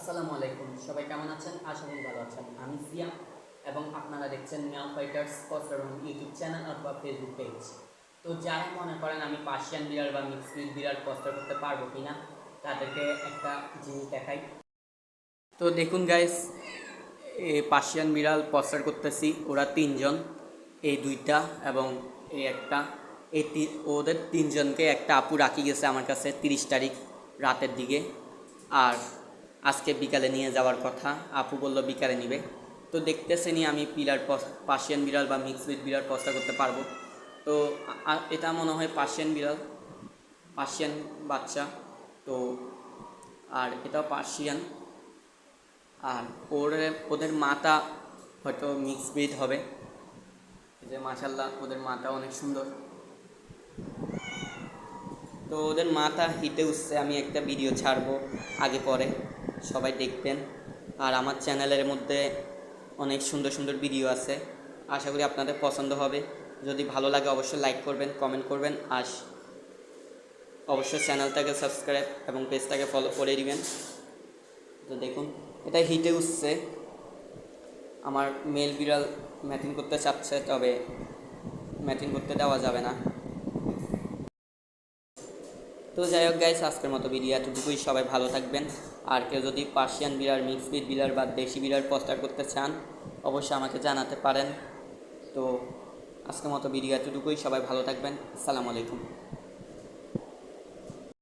আসসালামু আলাইকুম। সবাই কেমন আছেন? আশা করি ভালো আছেন। আমি সিয়াম এবং আপনারা দেখছেন মিয়াও ফাইটার্স কস্টারন ইউটিউব চ্যানেল অথবা ফেসবুক পেজ। তো যারা মনে করেন আমি পার্সিয়ান বিড়াল বা মিক্সড বিড়াল কস্টার করতে পারব কিনা, তাদেরকে একটা জিনিস দেখাই। তো দেখুন গাইস পার্সিয়ান বিড়াল পস্টার করতেছি। ওরা তিনজন, এই দুইটা এবং এই একটা। এই ওদের তিনজনকে একটা আপু রাখি গেছে আমার কাছে তিরিশ তারিখ রাতের দিকে। আর আজকে বিকালে নিয়ে যাওয়ার কথা। আপু বলল, বিকালে নিবে। তো দেখতেছেনি আমি পিলার পার্সিয়ান বিড়াল বা মিক্সড বিড়াল পস্তা করতে পারব। তো এটা মনে হয় পার্সিয়ান বিড়াল, পার্সিয়ান বাচ্চা। তো আর এটাও পার্সিয়ান। আর ওর, ওদের মাতা হয়তো মিক্স ব্রিড হবে। যে মাশাল্লাহ ওদের মাতা অনেক সুন্দর। তো ওদের মাথা হিটে উঠছে, আমি একটা ভিডিও ছাড়বো আগে পরে। সবাই দেখবেন। আর আমার চ্যানেলের মধ্যে অনেক সুন্দর সুন্দর ভিডিও আছে। আশা করি আপনাদের পছন্দ হবে। যদি ভালো লাগে অবশ্যই লাইক করবেন, কমেন্ট করবেন। আর অবশ্যই চ্যানেলটাকে সাবস্ক্রাইব এবং পেজটাকে ফলো করে দিবেন। তো দেখুন এটা হিটে উঠছে। আমার মেল বিড়াল ম্যাটিং করতে চাচ্ছে, তবে ম্যাটিং করতে দেওয়া যাবে না। তো যাই হোক গাইস আজকের মতো ভিডিও এতটুকুই। সবাই ভালো থাকবেন। আর কেউ যদি পার্সিয়ান বিড়াল মিক্স বিট বিড়ার বা দেশি বিড়ার পোস্টার করতে চান, অবশ্যই আমাকে জানাতে পারেন। তো আজকের মতো ভিডিও এতটুকুই। সবাই ভালো থাকবেন। আসসালামু আলাইকুম।